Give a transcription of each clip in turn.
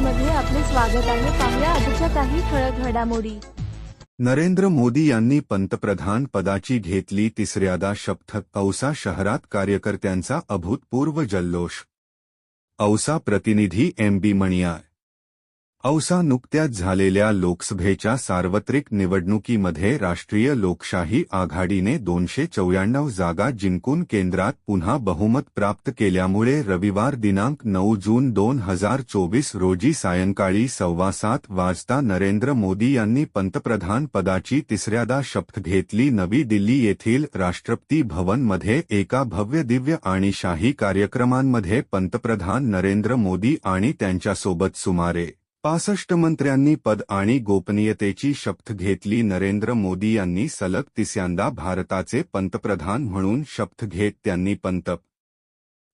स्वागत आहे. पाहुया आजच्या काही ठळक घडामोडी. नरेंद्र मोदी यांनी पंतप्रधान पदाची घेतली तिसऱ्यादा शपथ औसा शहरात कार्यकर्त्यांचा अभूतपूर्व जल्लोष. औसा प्रतिनिधी एम बी मणियार. औसा नुकत्याच झालेल्या लोकसभेच्या सार्वत्रिक निवडणुकीमध्ये राष्ट्रीय लोकशाही आघाडीने दोनशे चौऱ्याण्णव जागा जिंकून केंद्रात पुन्हा बहुमत प्राप्त केल्यामुळे रविवार दिनांक नऊ जून दोन हजार चोवीस रोजी सायंकाळी सव्वा सात वाजता नरेंद्र मोदी यांनी पंतप्रधान पदाची तिसऱ्यादा शपथ घेतली नवी दिल्ली येथील राष्ट्रपती भवनमध्ये एका भव्य दिव्य आणि शाही कार्यक्रमांमध्ये पंतप्रधान नरेंद्र मोदी आणि त्यांच्यासोबत सुमारे पासष्ट मंत्र्यांनी पद आणि गोपनीयतेची शपथ घेतली. नरेंद्र मोदी यांनी सलग तिसऱ्यांदा भारताचे पंतप्रधान म्हणून शपथ घेत त्यांनी पंत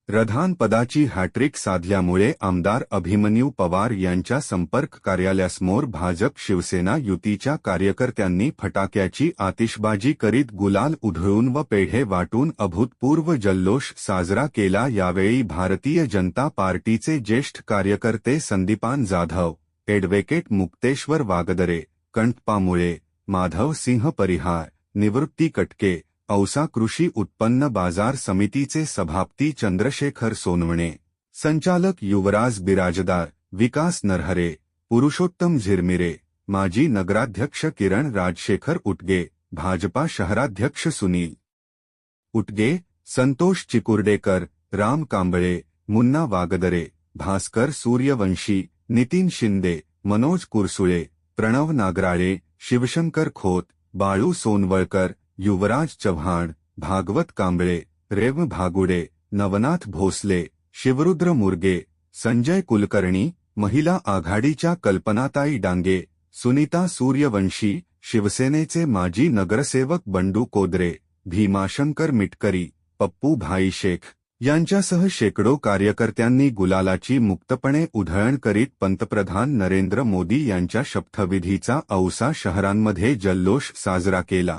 प्रधान पदाची हॅट्रिक साधल्यामुळे आमदार अभिमन्यू पवार यांच्या संपर्क कार्यालयासमोर भाजप शिवसेना युतीच्या कार्यकर्त्यांनी फटाक्याची आतिषबाजी करीत गुलाल उधळून व पेढे वाटून अभूतपूर्व जल्लोष साजरा केला. यावेळी भारतीय जनता पार्टीचे ज्येष्ठ कार्यकर्ते संदीपान जाधव एडव्होकेट मुक्तेश्वर वागदरे कंटपामुळे माधव सिंह परिहार निवृत्ती कटके औसा कृषी उत्पन्न बाजार समितीचे सभापती चंद्रशेखर सोनवणे संचालक युवराज बिराजदार विकास नरहरे पुरुषोत्तम झिरमिरे माजी नगराध्यक्ष किरण राजशेखर उटगे भाजपा शहराध्यक्ष सुनील उटगे संतोष चिकुर्डेकर राम कांबळे मुन्ना वागदरे भास्कर सूर्यवंशी नितीन शिंदे मनोज कुरसुळे प्रणव नागराळे शिवशंकर खोत बाळू सोनवळकर युवराज चव्हाण भागवत कांबळे रेव भागुडे नवनाथ भोसले शिवरुद्र मुर्गे संजय कुलकर्णी महिला आघाडीच्या कल्पनाताई डांगे सुनीता सूर्यवंशी शिवसेनेचे माजी नगरसेवक बंडू कोदरे भीमाशंकर मिटकरी पप्पू भाई शेख यांच्यासह शेकडो कार्यकर्त्यांनी गुलालाची मुक्तपणे उधळण करीत पंतप्रधान नरेंद्र मोदी यांच्या शपथविधीचा औसा शहरांमध्ये जल्लोष साजरा केला.